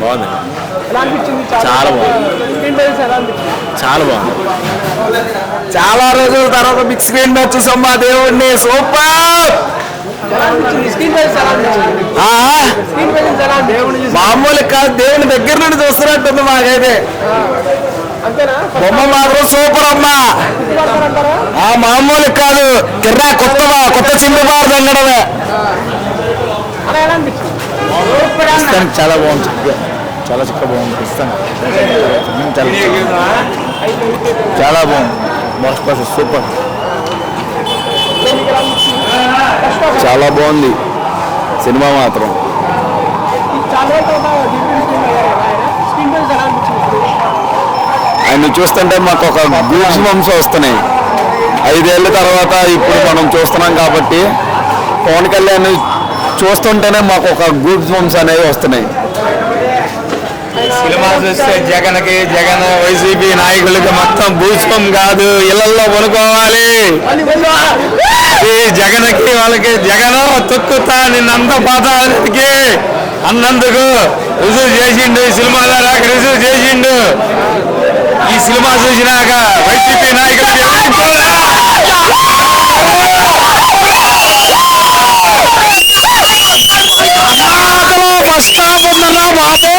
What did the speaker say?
బాగుంది. చాలా. బాగుంది. చాలా బాగుంది. చాలా రోజుల తర్వాత బిగ్ స్క్రీన్ మీద చూసాం మా దేవుడిని. సూపర్! మామూలు కాదు దేవుని దగ్గర నుండి చూస్తున్నట్టుంది మాకైతే. అంతేనా? బొమ్మ మాత్రం సూపర్ అమ్మా. ఆ మామూలు కాదు. కిర్రా కొత్త కొత్త చిందు చాలా బాగుంది. చాలా చక్కగా బాగుంది. ఖచ్చితంగా చాలా బాగుంది. మోస్ట్ ప్రాసెస్ సూపర్ చాలా బాగుంది. సినిమా మాత్రం. ఆయన. చూస్తుంటే మాకు ఒక గూడ్స్ వంశం వస్తున్నాయి. ఐదేళ్ళ తర్వాత ఇప్పుడు మనం చూస్తున్నాం కాబట్టి పవన్ కళ్యాణ్ చూస్తుంటేనే మాకు ఒక గూడ్స్ వంశం అనేవి వస్తున్నాయి. సినిమా చూస్తే జగన్కి జగన్ వైసీపీ నాయకులకి మొత్తం భూస్వం కాదు. ఇళ్ళలో కొనుక్కోవాలి మళ్ళీ ఈ జగన్కి వాళ్ళకి జగన్ తొక్కుతా నిన్నంత పాతానికి అన్నందుకు రుజువు చేసిండు ఈ సినిమా ద్వారా రుజువు చేసిండు. ఈ సినిమా చూసినాక వైసీపీ నాయకులు Gustavo Manawabo.